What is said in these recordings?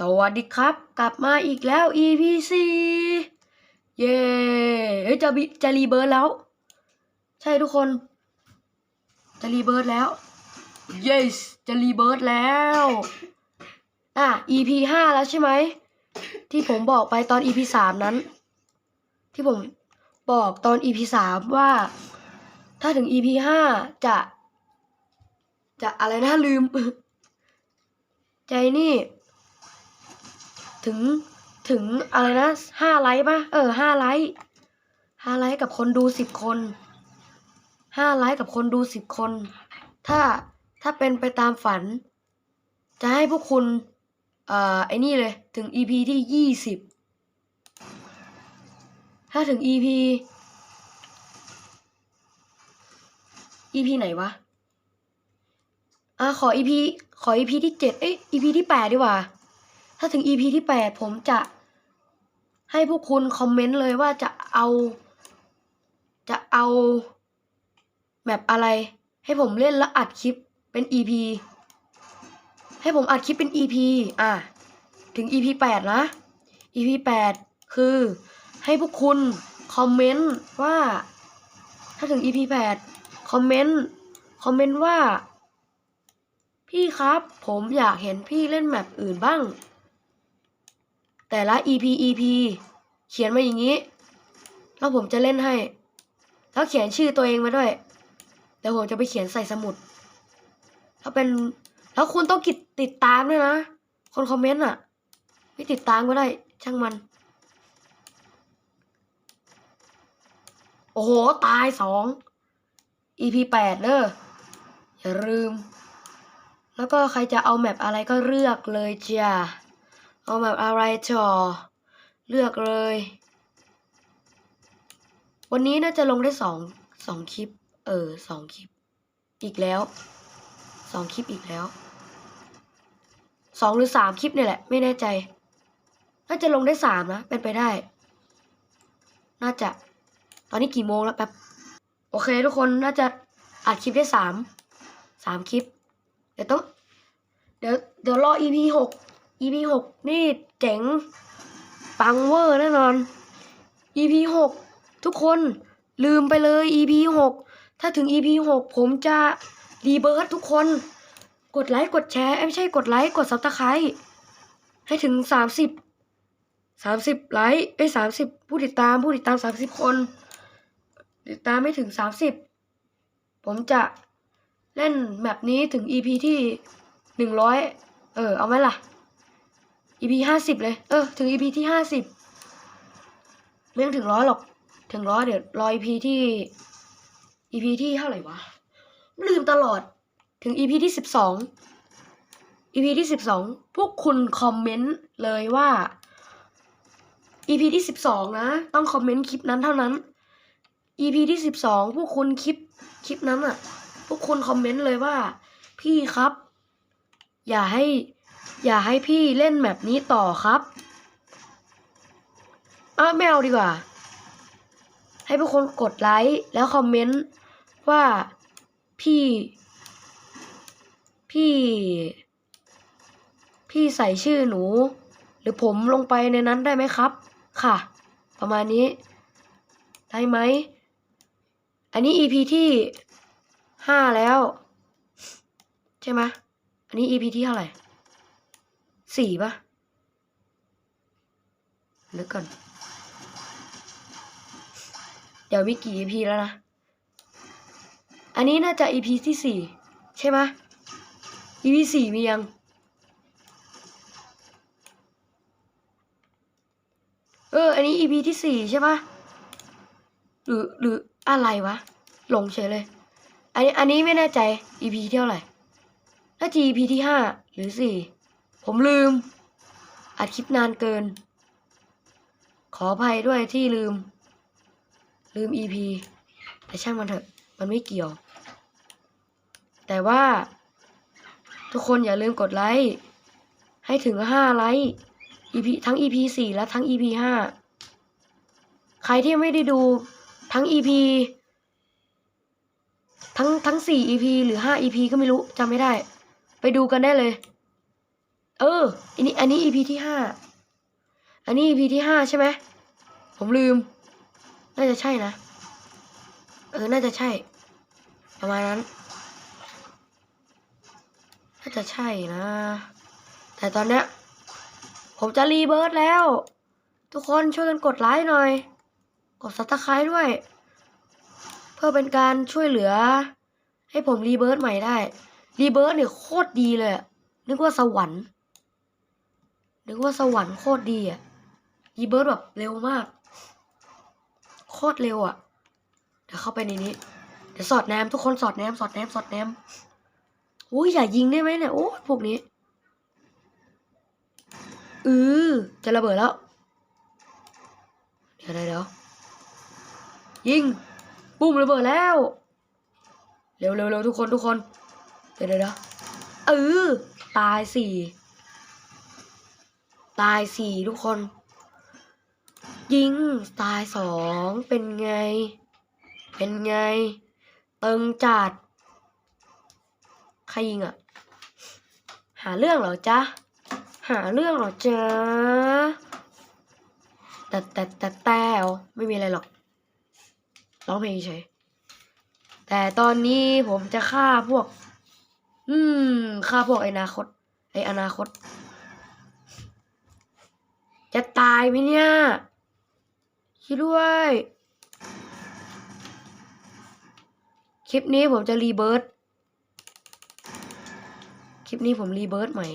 สวัสดีครับ กลับมาอีกแล้ว EP สี่เย้เฮ้ยจะบิจะรีเบิร์ดแล้ว ใช่ทุกคน จะรีเบิร์ดแล้ว yes จะรีเบิร์ดแล้ว อะ EP ห้าแล้วใช่ไหม ที่ผมบอกไปตอน EP สามนั้น ที่ผมบอกตอน EP สามว่า ถ้าถึง EP ห้าจะ จะอะไรนะลืม ใจนี่ ถึงถึงอะไรนะห้าไลค์ปะเออห้าไลค์ห้าไลค์กับคนดูสิบคนห้าไลค์กับคนดูสิบคน ถ้าถ้าเป็นไปตามฝัน จะให้พวกคุณ เอ่อไอ้นี่เลย ถึง EP ที่ยี่สิบถ้าถึง EP EP ไหนวะอะขอ EP ขอ EP ที่เจ็ดเอ้ย EP ที่แปดดีกว่า ถ้าถึง EP ที่แปดผมจะให้พวกคุณคอมเมนต์เลยว่าจะเอา จะเอาแมปอะไร ให้ผมเล่นแล้วอัดคลิปเป็น EP ให้ผมอัดคลิปเป็น EP อะ ถึง EP แปดนะ EP แปดคือให้พวกคุณคอมเมนต์ว่า ถ้าถึง EP แปดคอมเมนต์ คอมเมนต์ว่า พี่ครับ ผมอยากเห็นพี่เล่นแมปอื่นบ้าง แต่ละ EP EP เขียนมาอย่างนี้ แล้วผมจะเล่นให้ แล้วเขียนชื่อตัวเองมาด้วยเดี๋ยวผมจะไปเขียนใส่สมุด ถ้าเป็น แล้วคุณต้องกิดติดตามด้วยนะ คนคอมเมนต์อะ ไม่ติดตามก็ได้ ช่างมัน โอ้โห ตายสอง EP แปดเด้อ อย่าลืม แล้วก็ใครจะเอาแมปอะไรก็เลือกเลยจ้ะ เอาแมปอะไรจอเลือกเลย วันนี้น่าจะลงได้สองสองคลิป เออสองคลิป อีกแล้วสองคลิปอีกแล้วสองหรือสามคลิปเนี่ยแหละ ไม่แน่ใจน่าจะลงได้สามนะ เป็นไปได้ น่าจะ ตอนนี้กี่โมงแล้วแป๊บ โอเค ทุกคนน่าจะอัดคลิปได้สามสามคลิป เดี๋ยวต้อง เดี๋ยวเดี๋ยวรอ EP หก EP หกนี่เจ๋ง ปังเวอร์แน่นอน EP หกทุกคนลืมไปเลย EP หกถ้าถึง EP หกผมจะรีเบิร์ตทุกคน กดไลค์กดแชร์ไม่ใช่กดไลค์กดซับสไครต์ให้ถึงสามสิบสามสิบไลค์เอ้สามสิบผู้ติดตามผู้ติดตามสามสิบคน ติดตามไม่ถึงสามสิบผมจะเล่นแมปนี้ถึง EP ที่หนึ่งร้อยเออ เอาไหมล่ะ EP ห้าสิบเลย เออ ถึง EP ที่ห้าสิบไม่ต้องถึงร้อยหรอก ถึงร้อยเดี๋ยวรอ EP ที่ EP ที่เท่าไหร่วะ ลืมตลอด ถึง EP ที่สิบสอง EP ที่สิบสองพวกคุณคอมเมนต์เลยว่า EP ที่สิบสองนะ ต้องคอมเมนต์คลิปนั้นเท่านั้น EP ที่สิบสองพวกคุณคลิปคลิปนั้นอะพวกคุณคอมเมนต์เลยว่า พี่ครับ อย่าให้ อย่าให้พี่เล่นแบบนี้ต่อครับอะไม่เอาดีกว่า ให้พวกคนกดไลค์แล้วคอมเมนต์ว่าพี่ พี่ พี่ใส่ชื่อหนู หรือผมลงไปในนั้นได้ไหมครับ ค่ะ ประมาณนี้ ได้ไหม อันนี้ EP ที่ห้าแล้ว ใช่ไหมอันนี้ EP ที่เท่าไหร่ สี่ปะนึกก่อน เดี๋ยวมีกี่ EP แล้วนะ อันนี้น่าจะ EP ที่สี่ใช่ไหม EP สี่มียัง เออ อันนี้ EP ที่สี่ใช่ปะหรือหรืออะไรวะ หลงเฉยเลย อันนี้อันนี้ไม่แน่ใจ EP ที่เท่าไหร่ น่าจะ EP ที่ห้าหรือสี่ ผมลืม อัดคลิปนานเกิน ขออภัยด้วยที่ลืม ลืม EP แต่ช่างมันเถอะ มันไม่เกี่ยว แต่ว่า ทุกคนอย่าลืมกดไลค์ ให้ถึงห้าไลค์ EP ทั้ง EP สี่และทั้ง EP ห้าใครที่ไม่ได้ดูทั้ง EP ทั้งทั้งสี่ EP หรือห้า EP ก็ไม่รู้จำไม่ได้ ไปดูกันได้เลย เออ อันนี้ อันนี้ EP ที่ห้า อันนี้ EP ที่ห้าใช่ไหม ผมลืม น่าจะใช่นะ เออ น่าจะใช่ ประมาณนั้น น่าจะใช่นะ แต่ตอนเนี้ยผมจะรีเบิร์ดแล้ว ทุกคนช่วยกันกดไลค์หน่อย กดซับสไครต์ด้วย เพื่อเป็นการช่วยเหลือ ให้ผมรีเบิร์ดใหม่ได้ รีเบิร์ดเนี่ยโคตรดีเลย นึกว่าสวรรค์ นึกว่าสวรรค์โคตรดีอะรีเบิร์ดแบบเร็วมาก โคตรเร็วอะเดี๋ยวเข้าไปในนี้ เดี๋ยวสอดแนมทุกคนสอดแนมสอดแนมสอดแนมอุ้ยอย่ายิงได้ไหมเนี่ยโอ้พวกนี้เออจะระเบิดแล้วเดี๋ยวเดี๋ยวเดี๋ยวยิงปุ้มระเบิดแล้ว เร็วเร็วเร็วทุกคนทุกคน เดี๋ยวเดี๋ยวเดี๋ยวเออตายสี่ ตายสี่ทุกคน ยิงตายสองเป็นไง เป็นไง เตึงจัดใครยิงอะหาเรื่องเหรอจ๊ะ หาเรื่องเหรอจ๊ะแต่แต่แต่แต่ไม่มีอะไรหรอกร้องเพลงเฉยแต่ตอนนี้ผมจะฆ่าพวก อืมฆ่าพวกไออนาคต ไออนาคต จะตายไหมเนี่ยคิดด้วย คลิปนี้ผมจะรีเบิร์ตคลิปนี้ผมรีเบิร์ตใหม่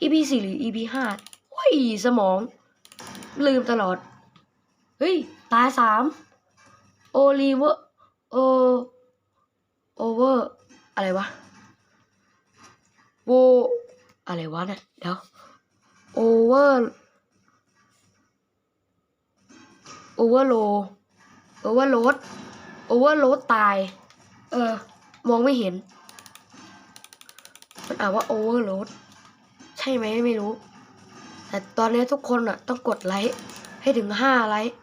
EP สี่หรือ EP ห้าโอ้ย สมอง ลืมตลอด เฮ้ย ตายสามโอลิเวอร์โอโอเวอร์ อะไรวะ โวอะไรวะเนี่ยเดี๋ยวโอเวอร์โอเวอร์โลโอเวอร์โหลดโอเวอร์โหลดตาย เออ มองไม่เห็น มันอ่านว่าโอเวอร์โหลดใช่ไหมไม่รู้ แต่ตอนนี้ทุกคนอะ ต้องกดไลค์ให้ถึงห้าไลค์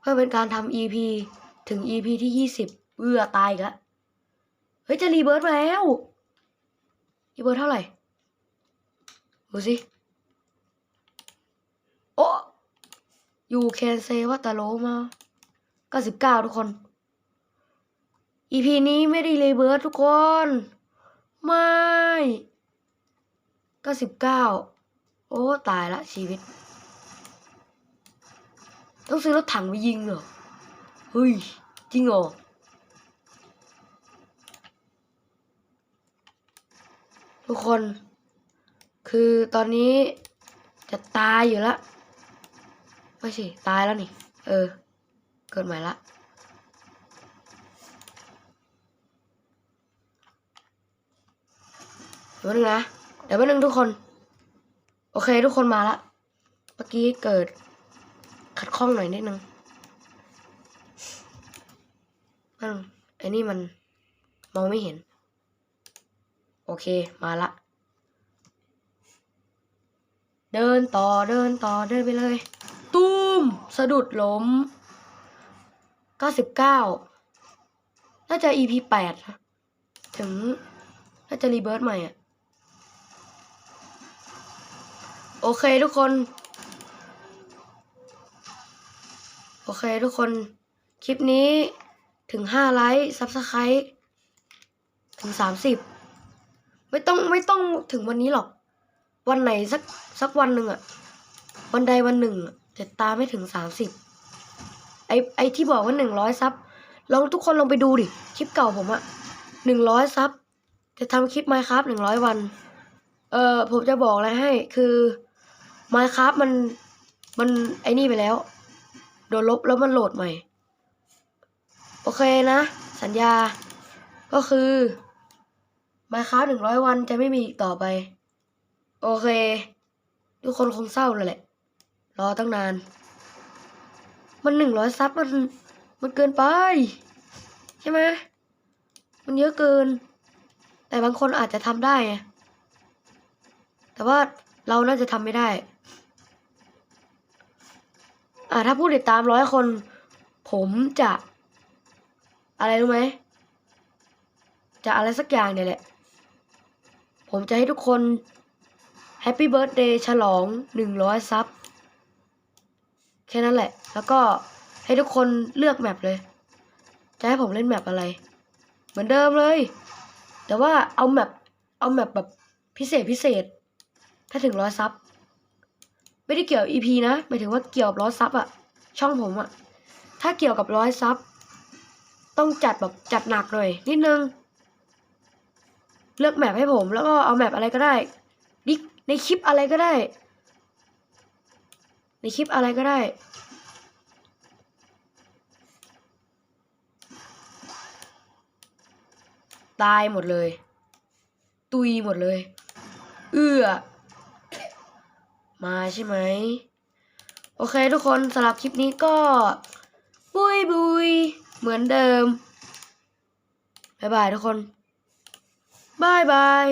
เพื่อเป็นการทำ EP ถึง EP ที่ยี่สิบเอื้อตายกแล้วเฮ้ย จะรีเบิร์ตมาแล้ว รีเบิร์เท่าไหร่ ดูสิ โอ้ยูแคนเซว่าตาโลมาเก้าสิบเก้าทุกคน EP นี้ไม่ได้รีเบิร์ตทุกคน ไม่เก้าสิบเก้าโอ้ ตายละชีวิต ต้องซื้อรถถังไปยิงเหรอ เฮ้ย จริงเหรอ ทุกคน คือตอนนี้จะตายอยู่ละไม่ใช่ตายแล้วนี่ เออ เกิดใหม่ละเดี๋ยวนึงนะ เดี๋ยวนึงทุกคน โอเค ทุกคนมาละ เมื่อกี้เกิดขัดข้องหน่อยนิดนึงนั่นไอ้นี่มันมองไม่เห็น โอเคมาละ เดินต่อเดินต่อเดินไปเลยตุ้มสะดุดล้มเก้าสิบเก้าน่าจะ EP แปดนะถึง น่าจะรีเบิร์ตใหม่อะโอเคทุกคน โอเคทุกคน คลิปนี้ถึงห้าไลค์ซับสไครต์ถึงสามสิบ ไม่ต้องไม่ต้องถึงวันนี้หรอก วันไหนสักสักวันหนึ่งอะวันใดวันหนึ่งอะแต่ตาไม่ถึงสามสิบไอไอที่บอกว่าหนึ่งร้อยซับลองทุกคนลองไปดูดิคลิปเก่าผมอะหนึ่งร้อยซับจะทำคลิปไมครับหนึ่งร้อยวัน เออผมจะบอกอะไรให้คือไมครับมันมันไอ้นี่ไปแล้ว โดนลบแล้วมันโหลดใหม่ โอเคนะ สัญญาก็คือ มาค้าหนึ่งร้อยวันจะไม่มีอีกต่อไป โอเค ทุกคนคงเศร้าเลยแหละ รอตั้งนาน มันหนึ่งร้อยซับมัน มันเกินไป ใช่ไหมมันเยอะเกิน แต่บางคนอาจจะทำได้ไงแต่ว่าเราน่าจะทำไม่ได้ อ่าถ้าผู้ติดตามร้อยคน ผมจะ อะไรรู้ไหมจะอะไรสักอย่างเนี่ยแหละ ผมจะให้ทุกคนแฮปปี้เบิร์ดเดย์ฉลองหนึ่งร้อยซับ แค่นั้นแหละ แล้วก็ให้ทุกคนเลือกแมปเลย จะให้ผมเล่นแมปอะไร เหมือนเดิมเลย แต่ว่าเอาแมปเอาแมปแบบพิเศษพิเศษ ถ้าถึงร้อยซับ ไม่ได้เกี่ยว EP นะ หมายถึงว่าเกี่ยวกับร้อยซับอะช่องผมอะถ้าเกี่ยวกับร้อยซับ ต้องจัดแบบจัดหนักหน่อยนิดนึง เลือกแมปให้ผม แล้วก็เอาแมปอะไรก็ได้ดิในคลิปอะไรก็ได้ ในคลิปอะไรก็ได้ ตายหมดเลย ตุยหมดเลย เอื้อ มาใช่ไหม โอเคทุกคนสำหรับคลิปนี้ก็ บุยบุยเหมือนเดิม บ๊ายบายทุกคน บายบาย